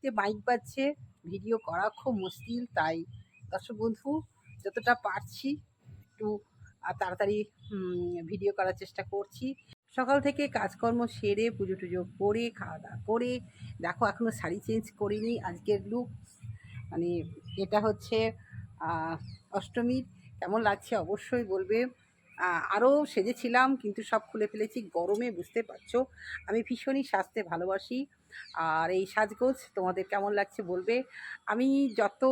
তে মাইক বাজছে ভিডিও করা খুব মুশকিল, তাই দর্শক বন্ধু, যতটা পারছি একটু তাড়াতাড়ি ভিডিও করার চেষ্টা করছি। সকাল থেকে কাজকর্ম সেরে, পুজো টুজো করে, খাওয়া দাওয়া করে, দেখো এখনও শাড়ি চেঞ্জ করিনি, আজকের লুক মানে এটা হচ্ছে অষ্টমীর, কেমন লাগছে অবশ্যই বলবে। আরও সেজেছিলাম, কিন্তু সব খুলে ফেলেছি। গরমে বুঝতে পারছ, আমি ভীষণই সাজতে ভালোবাসি। আর এই সাজগোজ তোমাদের কেমন লাগছে বলবে? আমি যত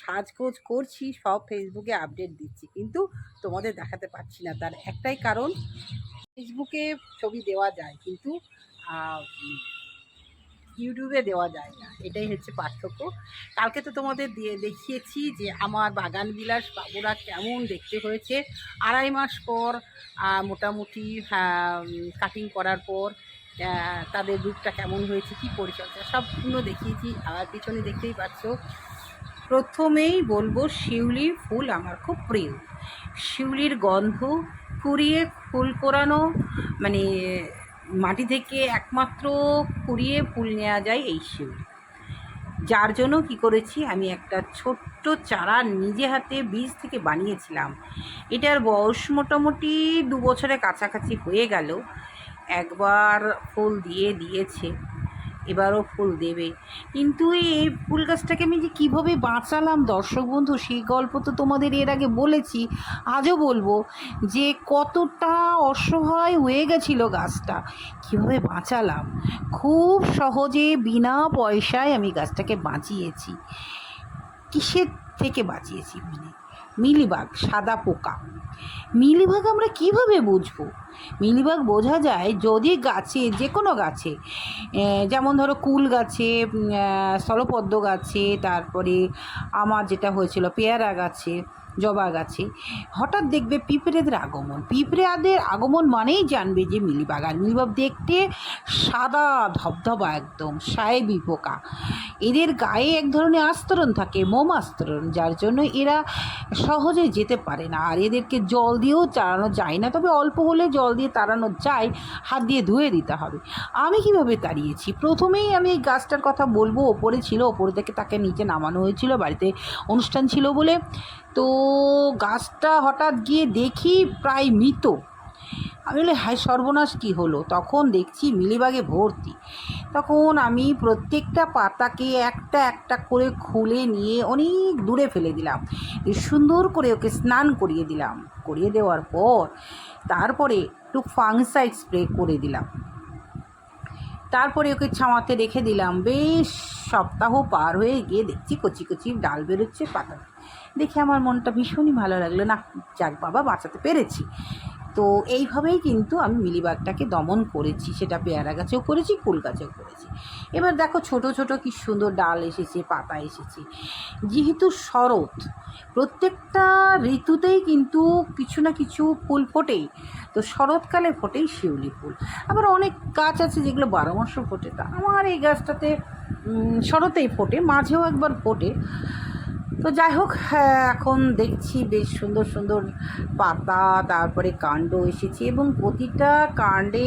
সাজগোজ করছি, সব ফেসবুকে আপডেট দিচ্ছি, কিন্তু তোমাদের দেখাতে পারছি না। তার একটাই কারণ ফেসবুকে ছবি দেওয়া যায়, কিন্তু ইউটিউবে দেওয়া যায় না। এটাই হচ্ছে পার্থক্য। কালকে তো তোমাদের দিয়ে দেখিয়েছি যে আমার বাগান বিলাস বাবুরা কেমন দেখতে হয়েছে। আড়াই মাস পর মোটামুটি কাটিং করার পর তাদের রূপটা কেমন হয়েছে, কি পরিচর্যা সম্পূর্ণ দেখিয়েছি। আর পিছনে দেখতেই পাচ্ছ, প্রথমেই বলব শিউলি ফুল আমার খুব প্রিয়। শিউলির গন্ধ কুড়িয়ে ফুল কোরানো মানে মাটি থেকে একমাত্র কুড়িয়ে ফুল নেওয়া যায় এই শিউলি। যার জন্য কি করেছি? আমি একটা ছোট্ট চারা নিজে হাতে বীজ থেকে বানিয়েছিলাম। এটার বয়স মোটামুটি দু বছরের কাছাকাছি হয়ে গেল। একবার ফুল দিয়ে দিয়েছে। এবারও ফুল দেবে। কিন্তু এই ফুল গাছটাকে আমি যে কীভাবে বাঁচালাম দর্শক বন্ধু, সেই গল্প তো তোমাদের এর আগে বলেছি, আজও বলব যে কতটা অসহায় হয়ে গেছিল গাছটা, কীভাবে বাঁচালাম? খুব সহজে বিনা পয়সায় আমি গাছটাকে বাঁচিয়েছি। কিসের থেকে বাঁচিয়েছি মানে? মিলিবাগ, সাদা পোকা। মিলিবাগ আমরা কীভাবে বুঝব? মিলিবাগ বোঝা যায় যদি গাছে যে কোনো গাছে যেমন ধরো কুল গাছে স্থলপদ্ম গাছে, তারপরে আমার যেটা হয়েছিল, পেয়ারা গাছে জবা গাছে। হঠাৎ দেখবে পিঁপড়েদের আগমন। পিঁপড়েদের আগমন মানেই জানবে যে মিলিবাগ আর মিলিবাগ দেখতে সাদা, ধবধবা একদম, সাহেবি পোকা। এদের গায়ে এক ধরনের আস্তরণ থাকে, মোম আস্তরণ, যার জন্য এরা সহজে যেতে পারে না। আর এদেরকে জল দিয়েও তাড়ানো যায় না, তবে অল্প হলে জল দিয়ে তাড়ানো যায়, হাত দিয়ে ধুয়ে দিতে হবে। আমি কীভাবে তাড়িয়েছি? প্রথমেই আমি এই গাছটার কথা বলব। ওপরে ছিল, ওপরে থেকে তাকে নিচে নামানো হয়েছিল, বাড়িতে অনুষ্ঠান ছিল বলে তো গাছটা হঠাৎ গিয়ে দেখি প্রায় মৃত। আমি বলি, হায় সর্বনাশ, কী হলো? তখন দেখছি মিলিবাগে ভর্তি। তখন আমি প্রত্যেকটা পাতাকে একটা একটা করে খুলে নিয়ে অনেক দূরে ফেলে দিলাম। সুন্দর করে ওকে স্নান করিয়ে দিলাম। করিয়ে দেওয়ার পর তারপরে একটু ফাংসাইড স্প্রে করে দিলাম। তারপরে ওকে ছামাতে রেখে দিলাম। বেশ সপ্তাহ পার হয়ে গিয়ে দেখছি কচি কচি ডাল বেরোচ্ছে পাতা দেখে আমার মনটা ভীষণই ভালো লাগল। না, যাক বাবা, বাঁচাতে পেরেছি। তো এইভাবেই কিন্তু আমি মিলিবাগটাকে দমন করেছি। সেটা পেয়ারা গাছেও করেছি কুল গাছেও করেছি। এবার দেখো, ছোট ছোট কি সুন্দর ডাল এসেছে, পাতা এসেছে। যেহেতু শরৎ, প্রত্যেকটা ঋতুতেই কিন্তু কিছু না কিছু ফুল ফোটেই। তো শরৎকালে ফোটেই শিউলি ফুল। আবার অনেক গাছ আছে যেগুলো বারো মাসও ফোটে তা আমার এই গাছটাতে শরতেই ফোটে, মাঝেও একবার ফোটে। তো যাই হোক হ্যাঁ, এখন দেখছি বেশ সুন্দর সুন্দর পাতা তারপরে কাণ্ড এসেছে এবং প্রতিটা কাণ্ডে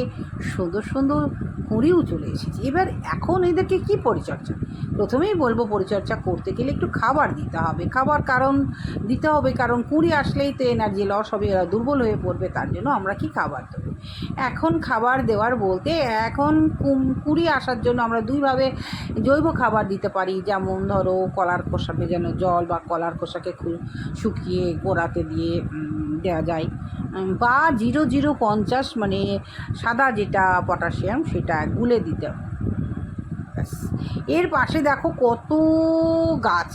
সুন্দর সুন্দর কুঁড়িও চলে এসেছে। এবার এখন এদেরকে কি পরিচর্যা? প্রথমেই বলব পরিচর্যা করতে গেলে একটু খাবার দিতে হবে। খাবার কারণ দিতে হবে কারণ কুঁড়ি আসলেই তো এনার্জি লস হবে এরা দুর্বল হয়ে পড়বে তার জন্য আমরা কি খাবার দেবো? এখন খাবার দেওয়ার বলতে এখন কুঁড়ি আসার জন্য আমরা দুইভাবে জৈব খাবার দিতে পারি। যেমন ধরো কলার খোসা ভেজানো জল বা কলার খোসাকে শুকিয়ে গোড়াতে দিয়ে দেওয়া যায়। বা জিরো জিরো পঞ্চাশ মানে সাদা যেটা পটাশিয়াম সেটা গুলে দিতে ব্যাস। এর পাশে দেখো কত গাছ,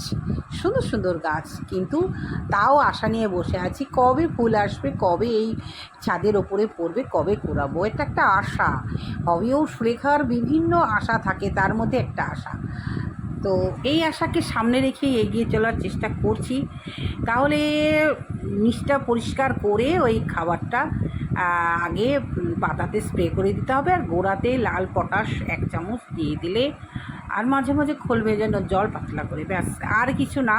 সুন্দর সুন্দর গাছ। কিন্তু তাও আশা নিয়ে বসে আছি, কবে ফুল আসবে, কবে এই ছাদের ওপরে পড়বে, কবে করাবো এটা একটা আশা। হবেও সুরেখার বিভিন্ন আশা থাকে, তার মধ্যে একটা আশা। তো এই আশাকে সামনে রেখে এগিয়ে চলার চেষ্টা করছি। তাহলে নিচটা পরিষ্কার করে ওই খাবারটা আগে পাতাতে স্প্রে করে দিতে হবে আর গোড়াতে লাল পটাশ এক চামচ দিয়ে দিলে আর মাঝে মাঝে খোল ভেজানো জল পাতলা করে, ব্যাস। আর কিছু না,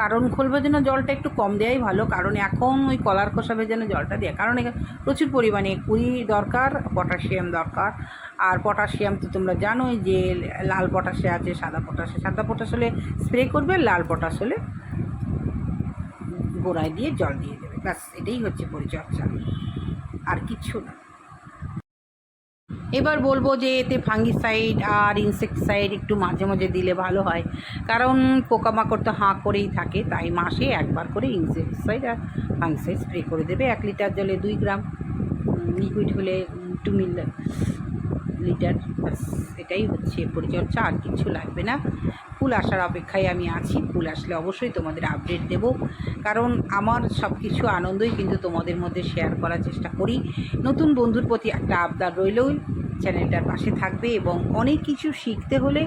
কারণ খোল ভেজানো জলটা একটু কম দেওয়াই ভালো, কারণ এখন ওই কলার খোসা ভেজানো জলটা দেয়। কারণ প্রচুর পরিমাণে কুড়ি দরকার, পটাশিয়াম দরকার। আর পটাশিয়াম তো তোমরা জানোই যে লাল পটাশে আছে, সাদা পটাশে। সাদা পটাশ হলে স্প্রে করবে, লাল পটাশ হলে গোড়ায় দিয়ে জল দিয়ে দেবে। ব্যাস, এটাই হচ্ছে পরিচর্যা। আর কিছু না। এবার বলব যে এতে ফাঙ্গিসাইড আর ইনসেকটিসাইড একটু মাঝে মাঝে দিলে ভালো হয়। কারণ পোকামাকড় তো হাঁ করেই থাকে, তাই মাসে একবার করে ইনসেকটিসাইড আর ফাঙ্গিসাইড স্প্রে করে দেবে। এক লিটার জলে দুই গ্রাম লিকুইড হলে টু মিল, লিটার ব্যাস, এটাই হচ্ছে পরিচর্যা, আর কিছু লাগবে না। ফুল আসার অপেক্ষায় আমি আছি, ফুল আসলে অবশ্যই তোমাদের আপডেট দেব। কারণ আমার সব কিছু আনন্দই কিন্তু তোমাদের মধ্যে শেয়ার করার চেষ্টা করি। নতুন বন্ধুর প্রতি একটা আবদার রইলই। চ্যানেলটার পাশে থাকবে এবং অনেক কিছু শিখতে হলে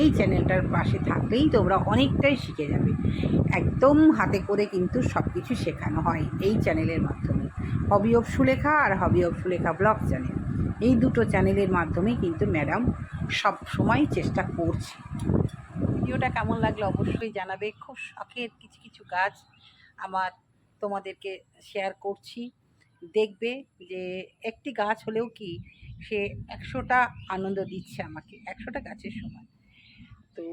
এই চ্যানেলটার পাশে থাকলেই তোমরা অনেকটাই শিখে যাবে। একদম হাতে করে কিন্তু সব কিছু শেখানো হয় এই চ্যানেলের মাধ্যমে। Hobby of Sulekha R hobby of Sulekha blog channel এই দুটো চ্যানেলের মাধ্যমে কিন্তু ম্যাডাম সব সময় চেষ্টা করছে। ভিডিওটা কেমন লাগল অবশ্যই জানাবে। খুব শখের কিছু কিছু গাছ আমার তোমাদেরকে শেয়ার করছি। দেখবে যে একটি গাছ হলেও কি সে একশোটা আনন্দ দিচ্ছে আমাকে, একশোটা গাছের সমান। তো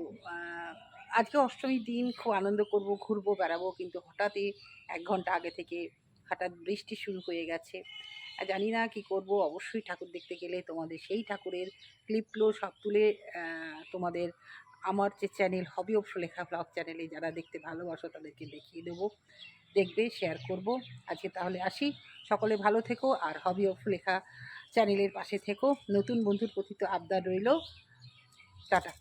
আজকে অষ্টমীর দিন খুব আনন্দ করব, ঘুরবো, বেড়াবো, কিন্তু হঠাৎই এক ঘণ্টা আগে থেকে হঠাৎ বৃষ্টি শুরু হয়ে গেছে। আর জানি না কি করব, অবশ্যই ঠাকুর দেখতে গেলে তোমাদের সেই ঠাকুরের ক্লিপগুলো সব তুলে তোমাদের আমার যে চ্যানেল হবি অবশ্য লেখা ব্লগ চ্যানেলে যারা দেখতে ভালোবাসো তাদেরকে দেখিয়ে দেবো, দেখবে শেয়ার করব। আজকে তাহলে আসি। সকলে ভালো থেকো আর হবি অফ লেখা চ্যানেলের পাশে থেকো। নতুন বন্ধুর প্রতি তো আবদার রইল। টাটা।